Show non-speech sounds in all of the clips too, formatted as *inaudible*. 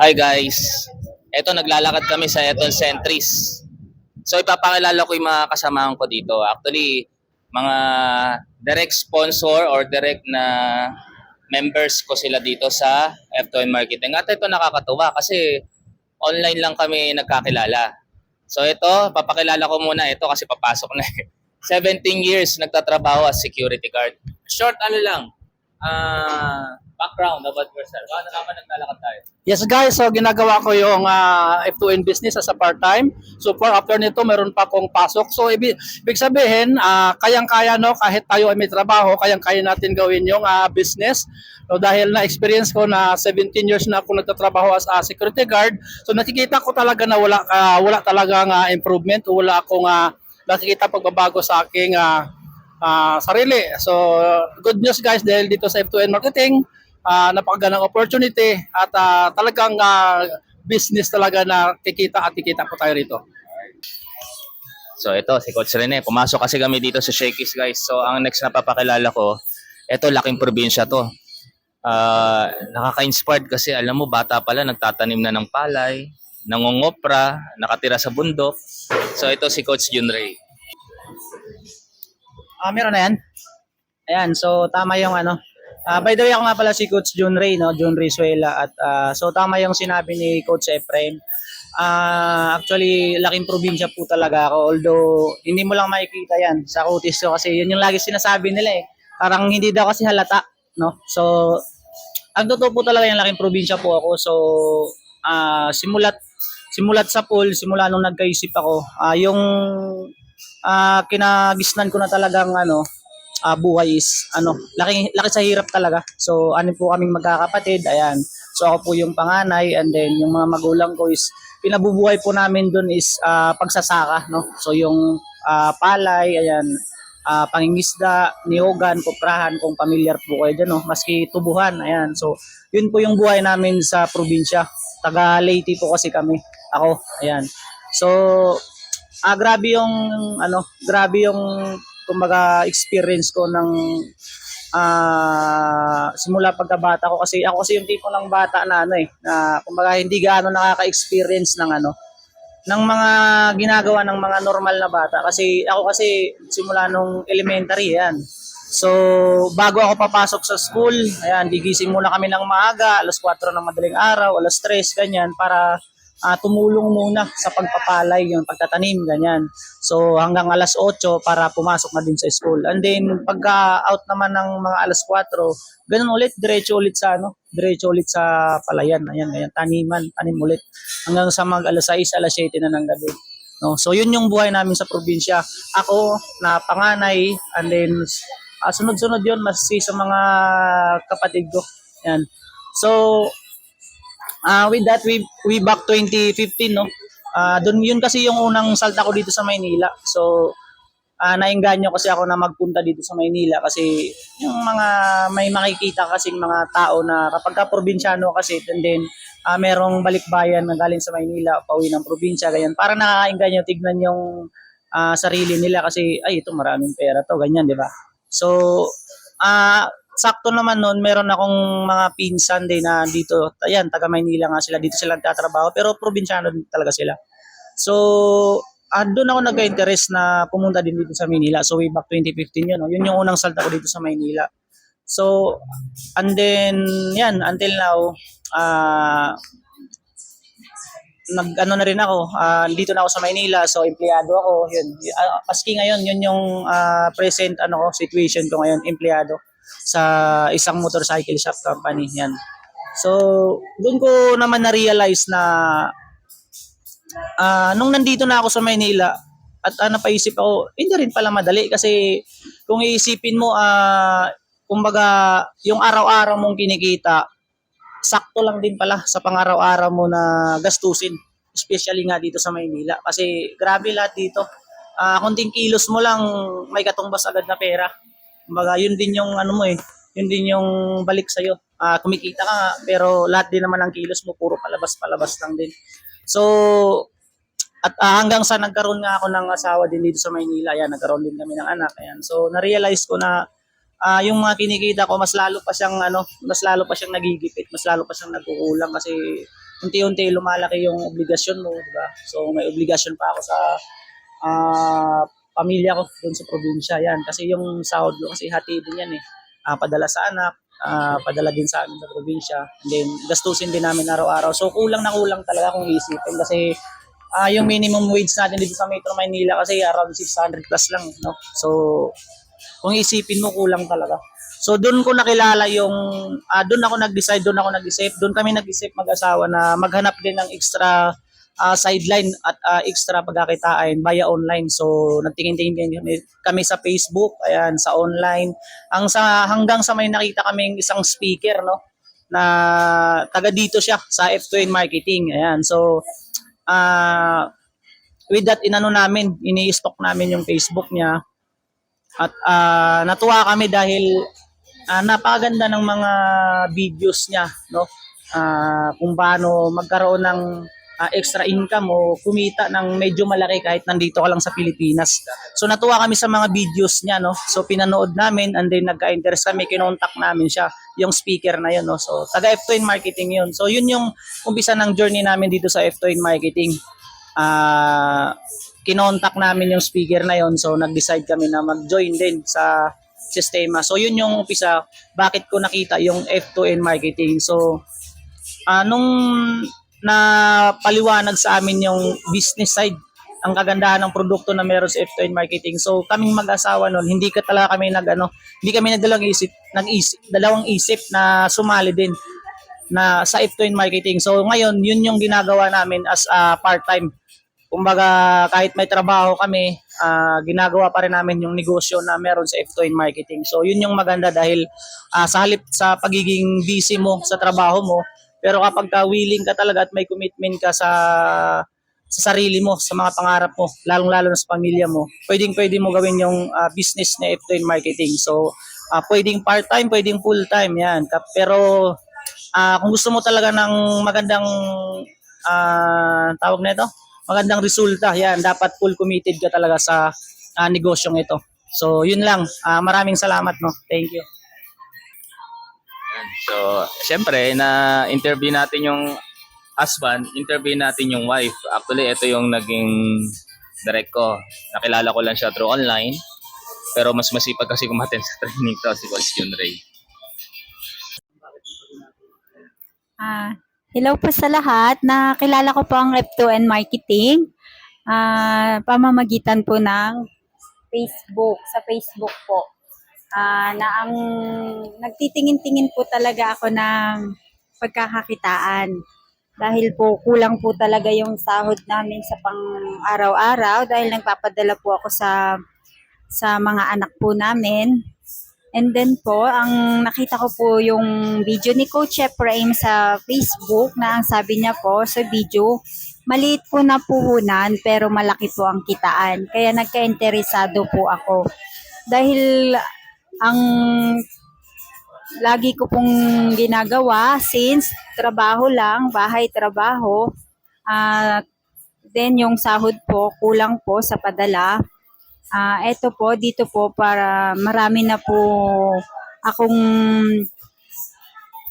Hi guys. Ito naglalakad kami sa Eton Centris. So ipapakilala ko yung mga kasamahan ko dito. Actually, mga direct sponsor or direct na members ko sila dito sa F2N Marketing. At ito nakakatuwa kasi online lang kami nagkakilala. So ito, papakilala ko muna ito kasi papasok na eh. *laughs* 17 years nagtatrabaho as security guard. Short ano lang, ah background about yourself. Ano naman naglalakad tayo? Yes guys, so ginagawa ko yung ah, F2N business as a part-time. So for after nito, meron pa akong pasok. So ibig, ibig sabihin, ah, kayang-kaya no, kahit tayo ay may trabaho, kayang-kaya natin gawin yung ah, business. So dahil na experience ko na 17 years na ako nagtatrabaho as a security guard, so nakikita ko talaga na wala ah, wala talagang ah, improvement, wala akong ah, nakikita pagbabago sa aking ah, ah, sarili. So good news guys dahil dito sa F2N marketing, ah napakagandang opportunity at ah, talagang ah, business talaga na kikita at kikita po tayo rito. So ito, si Coach Rene. Pumasok kasi kami dito sa Shakey's guys. So ang next na papakilala ko, ito laking probinsya to. Ah, nakaka-inspired kasi alam mo, bata pala, nagtatanim na ng palay, nangongopra, nakatira sa bundok. So ito si Coach Jun Ray. Ah, meron na yan. Ayan, so tama yung ano. Ah, by the way, ako nga pala si Coach Jun Ray, no? Jun Rayzuela. At ah, so tama yung sinabi ni Coach Efrain. Ah, actually, laking probinsya po talaga ako. Although, hindi mo lang makikita yan sa kutis ko kasi yun yung lagi sinasabi nila eh. Parang hindi daw kasi halata, no? So, ang totoo po talaga yung laking probinsya po ako. So, ah, simulat simulat sa pool, simula nung nagkaisip ako, ah, yung ah kinagisnan ko na talagang ano ah, buhay is ano laki laki sa hirap talaga. So ano po kaming magkakapatid ayan. So ako po yung panganay and then yung mga magulang ko is pinabubuhay po namin doon is ah, pagsasaka no? So yung ah, palay ayan. Ah, pangingisda niyogan koprahan kung pamilyar po kayo dyan no? Maski tubuhan ayan. So yun po yung buhay namin sa probinsya. Taga Leyte po kasi kami. Ako ayan. So Ah, grabe yung ano, grabe yung kumbaga experience ko ng ah simula pagkabata ko kasi ako kasi yung tipo ng bata na ano eh, na kumbaga hindi gaano nakaka-experience ng ano ng mga ginagawa ng mga normal na bata kasi ako kasi simula nung elementary yan. So, bago ako papasok sa school, ayan, gigising muna kami ng maaga, alas 4 ng madaling araw, alas 3, ganyan, para ah, tumulong muna sa pagpapalay, yung pagtatanim, ganyan. So hanggang alas 8 para pumasok na din sa school. And then pagka out naman ng mga alas 4, ganun ulit, diretso ulit sa ano, diretso ulit sa palayan, ayan, ayan, taniman, tanim ulit. Hanggang sa mag alas 6, alas 7 na ng gabi. No, so yun yung buhay namin sa probinsya. Ako na panganay and then ah, sunod-sunod yun mas sa mga kapatid ko. Yan. So Ah, with that, we, we back 2015, no? Ah, doon yun kasi yung unang salta ko dito sa Maynila. So, ah nainganyo kasi ako na magpunta dito sa Maynila kasi yung mga may makikita kasing mga tao na kapag ka probinsyano kasi and then ah, merong balikbayan na galing sa Maynila, pauwi ng probinsya, ganyan. Para nakakainganyo tignan yung ah, sarili nila kasi ay ito maraming pera to, ganyan, di ba? So, ah sakto naman noon, meron akong mga pinsan din na dito, ayan, taga Maynila nga sila, dito sila nagtatrabaho, pero probinsyano talaga sila. So, ah, doon ako nagka-interest na pumunta din dito sa Maynila. So, way back 2015 yun, no? yun yung unang salta ko dito sa Maynila. So, and then, yan, until now, ah, nag ano na rin ako, ah, dito na ako sa Maynila, so empleyado ako, yun. Uh, maski ngayon, yun yung ah, present ano ko, situation ko ngayon, empleyado sa isang motorcycle shop company, yan. So, doon ko naman na-realize na ah, nung nandito na ako sa Maynila, at ah, napaisip ako, hindi rin pala madali kasi kung iisipin mo, ah, kumbaga, yung araw-araw mong kinikita, sakto lang din pala sa pang-araw-araw mo na gastusin. Especially nga dito sa Maynila. Kasi grabe lahat dito. Ah, kunting kilos mo lang, may katumbas agad na pera. Kumbaga, yun din yung ano mo eh. Yun din yung balik sa'yo. Ah, kumikita ka nga, pero lahat din naman ng kilos mo, puro palabas-palabas lang din. So, at ah, hanggang sa nagkaroon nga ako ng asawa din dito sa Maynila, ayan, nagkaroon din kami ng anak. Ayan. So, na-realize ko na ah, yung mga kinikita ko, mas lalo pa siyang, ano, mas lalo pa siyang nagigipit, mas lalo pa siyang nagkukulang kasi unti-unti lumalaki yung obligasyon mo, di ba? So may obligasyon pa ako sa ah, pamilya ko doon sa probinsya. Yan, kasi yung sahod ko kasi hati din yan eh. Ah, padala sa anak, ah, padala din sa amin sa probinsya. And then gastusin din namin araw-araw. So kulang na kulang talaga kung isipin kasi ah yung minimum wage natin dito sa Metro Manila kasi around 600 plus lang, no? So kung isipin mo kulang talaga. So doon ko nakilala yung ah doon ako nag-decide, doon ako nag-isip, doon kami nag-isip mag-asawa na maghanap din ng extra ah, sideline at ah, extra pagkakitaan via online. So nagtingin-tingin kami, kami sa Facebook, ayan, sa online. Ang sa hanggang sa may nakita kaming isang speaker, no? na taga dito siya sa F2N Marketing. Ayan. So ah with that inano namin, ini-stock namin yung Facebook niya. At ah, natuwa kami dahil ah, napakaganda ng mga videos niya, no? Ah, kung paano magkaroon ng ah, extra income o kumita ng medyo malaki kahit nandito ka lang sa Pilipinas. So natuwa kami sa mga videos niya, no? So pinanood namin and then nagka-interest kami, kinontak namin siya, yung speaker na yun, no? So taga F2N Marketing yun. So yun yung umpisa ng journey namin dito sa F2N Marketing. Ah, kinontak namin yung speaker na yon so nag-decide kami na mag-join din sa sistema. So yun yung umpisa bakit ko nakita yung F2N marketing. So ah nung na paliwanag sa amin yung business side ang kagandahan ng produkto na meron sa F2N marketing. So kaming mag-asawa noon, hindi ka talaga kami nag ano, hindi kami nagdalawang isip, nag-isip, dalawang isip na sumali din na sa F2N marketing. So ngayon, yun yung ginagawa namin as a part-time kumbaga kahit may trabaho kami, ah, ginagawa pa rin namin yung negosyo na meron sa F2N Marketing. So yun yung maganda dahil ah, sa halip sa pagiging busy mo sa trabaho mo, pero kapag ka willing ka talaga at may commitment ka sa sa sarili mo, sa mga pangarap mo, lalong-lalo na sa pamilya mo, pwedeng-pwede mo gawin yung ah, business na F2N Marketing. So, ah, pwedeng part-time, pwedeng full-time, yan. Pero, ah, kung gusto mo talaga ng magandang, ah, tawag na ito, magandang resulta, yan, dapat full committed ka talaga sa ah, negosyong ito. So, yun lang. Ah, maraming salamat, no? Thank you. So, syempre, na-interview natin yung husband, interview natin yung wife. Actually, ito yung naging direct ko. Nakilala ko lang siya through online. Pero mas masipag kasi kumaten *laughs* sa training to si Coach Jun Ray. Ah, hello po sa lahat. Nakilala ko po ang F2N Marketing. Ah, pamamagitan po ng Facebook, sa Facebook po. Ah, na ang nagtitingin-tingin po talaga ako ng pagkakakitaan. Dahil po kulang po talaga yung sahod namin sa pang araw-araw dahil nagpapadala po ako sa sa mga anak po namin. And then po, ang nakita ko po yung video ni Coach Ephraim sa Facebook na ang sabi niya po sa video, maliit po na puhunan pero malaki po ang kitaan. Kaya nagka-interesado po ako. Dahil ang lagi ko pong ginagawa since trabaho lang, bahay trabaho, at then yung sahod po kulang po sa padala. Ah, eto po dito po para marami na po akong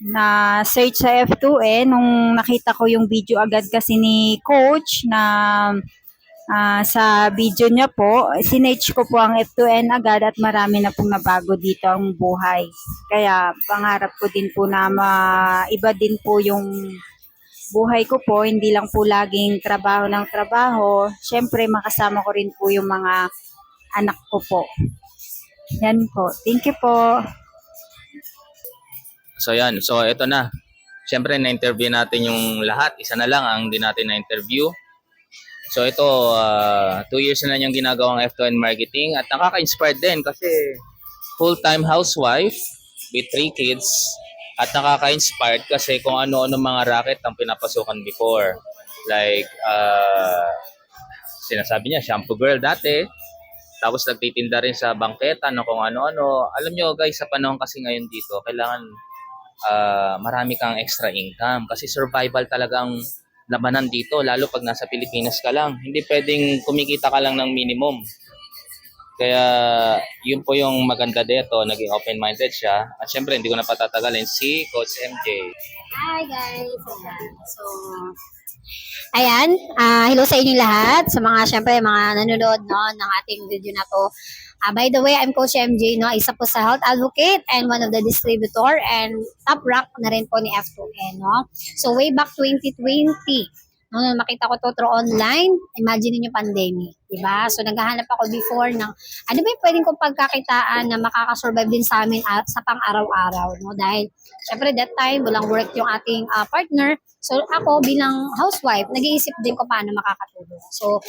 na search sa F2E nung nakita ko yung video agad kasi ni coach na ah, sa video niya po, sinearch ko po ang F2N agad at marami na pong nabago dito ang buhay. Kaya pangarap ko din po na maiba din po yung buhay ko po, hindi lang po laging trabaho ng trabaho. Siyempre, makasama ko rin po yung mga anak ko po. Yan po. Thank you po. So yan, so ito na. Siyempre, na-interview natin yung lahat. Isa na lang ang hindi natin na-interview. So ito, ah, two years na yung ginagawang F2N marketing at nakaka-inspired din kasi full-time housewife with three kids at nakaka-inspired kasi kung ano-ano mga racket ang pinapasukan before. Like, ah, sinasabi niya, shampoo girl dati. Tapos nagtitinda rin sa bangketa ng kung ano-ano. Alam nyo guys, sa panahon kasi ngayon dito, kailangan ah, marami kang extra income kasi survival talagang labanan dito lalo pag nasa Pilipinas ka lang. Hindi pwedeng kumikita ka lang ng minimum. Kaya yun po yung maganda dito, naging open-minded siya. At syempre, hindi ko na patatagalin si Coach MJ. Hi guys! So, ayan, ah hello sa inyo lahat, sa mga, syempre, mga nanonood no, ng ating video na to. Ah, by the way, I'm Coach MJ, no, isa po sa health advocate and one of the distributor and top rank na rin po ni F2N. No? So, way back 2020, no, nung makita ko to through online, imagine niyo pandemic, di ba? So, naghahanap ako before ng ano ba yung pwedeng kong pagkakitaan na makakasurvive din sa amin ah, sa pang-araw-araw, no? Dahil, syempre, that time, walang work yung ating ah, partner. So, ako bilang housewife, nag-iisip din ko paano makakatulong. So,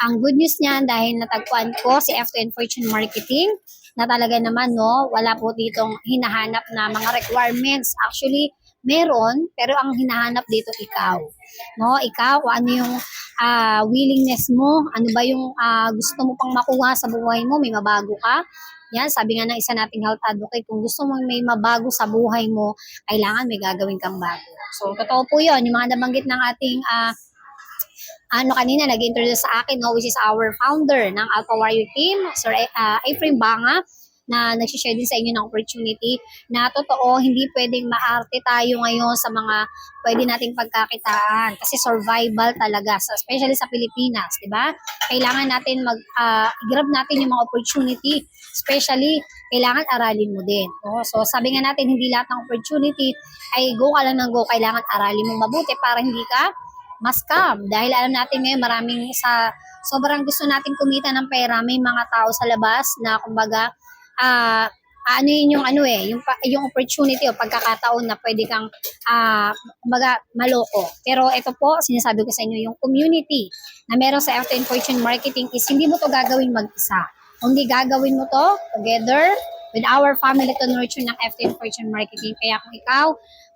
ang good news niyan dahil natagpuan ko si F2N Fortune Marketing na talaga naman, no, wala po ditong hinahanap na mga requirements. Actually, meron, pero ang hinahanap dito ikaw. No, ikaw, ano yung ah, willingness mo, ano ba yung ah, gusto mo pang makuha sa buhay mo, may mabago ka. Yan, sabi nga ng isa nating health advocate, kung gusto mo may mabago sa buhay mo, kailangan may gagawin kang bago. So, totoo po yun. Yung mga nabanggit ng ating ah, ano kanina, nag-introduce sa akin, no, which is our founder ng Alpha Warrior Team, Sir uh, Efrain Banga, na nagsishare din sa inyo ng opportunity na totoo, hindi pwedeng maarte tayo ngayon sa mga pwede nating pagkakitaan kasi survival talaga, so, especially sa Pilipinas, di ba? Kailangan natin mag, uh, i-grab natin yung mga opportunity, especially kailangan aralin mo din. No? So sabi nga natin, hindi lahat ng opportunity ay go ka lang ng go, kailangan aralin mo mabuti para hindi ka ma-scam. Dahil alam natin ngayon maraming sa sobrang gusto natin kumita ng pera, may mga tao sa labas na kumbaga ah ano yun yung ano eh, yung, yung opportunity o pagkakataon na pwede kang ah kumbaga maloko. Pero ito po, sinasabi ko sa inyo, yung community na meron sa F10 Fortune Marketing is hindi mo to gagawin mag-isa. Kundi gagawin mo to together with our family to nurture ng F10 Fortune Marketing. Kaya kung ikaw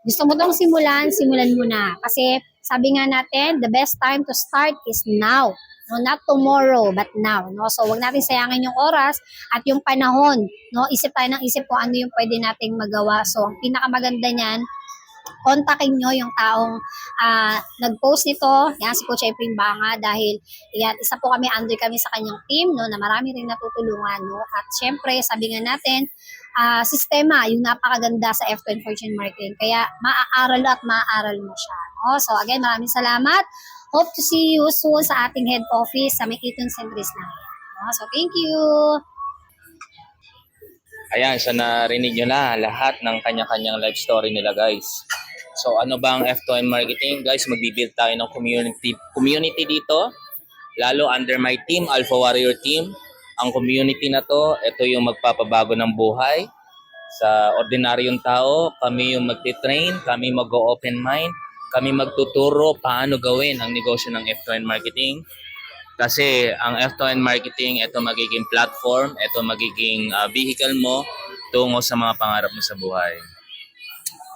gusto mo tong simulan, simulan mo na. Kasi sabi nga natin, the best time to start is now. No, not tomorrow, but now. No? So, wag natin sayangin yung oras at yung panahon. No? Isip tayo ng isip kung ano yung pwede nating magawa. So, ang pinakamaganda niyan, kontakin nyo yung taong ah, nag-post nito, yan si Coach Efrain Banga dahil yan, isa po kami under kami sa kanyang team no, na marami rin natutulungan. No? At syempre, sabi nga natin, ah, sistema, yung napakaganda sa F10 Fortune Marketing. Kaya maaaral at maaaral mo siya. No? So again, maraming salamat. Hope to see you soon sa ating head office sa Makiton Centris na. No? So thank you. Ayan, so narinig nyo na lahat ng kanya-kanyang life story nila guys. So ano ba ang F2N Marketing? Guys, magbibuild tayo ng community, community dito. Lalo under my team, Alpha Warrior Team. Ang community na to, ito yung magpapabago ng buhay sa ordinaryong tao. Kami yung magti-train, kami mag-open mind, kami magtuturo paano gawin ang negosyo ng F2N Marketing. Kasi ang F2N Marketing, ito magiging platform, ito magiging uh, vehicle mo tungo sa mga pangarap mo sa buhay.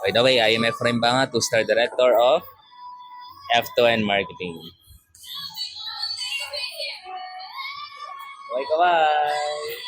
By the way, I am Efrain Banga, two-star director of F2N Marketing. Bye-bye!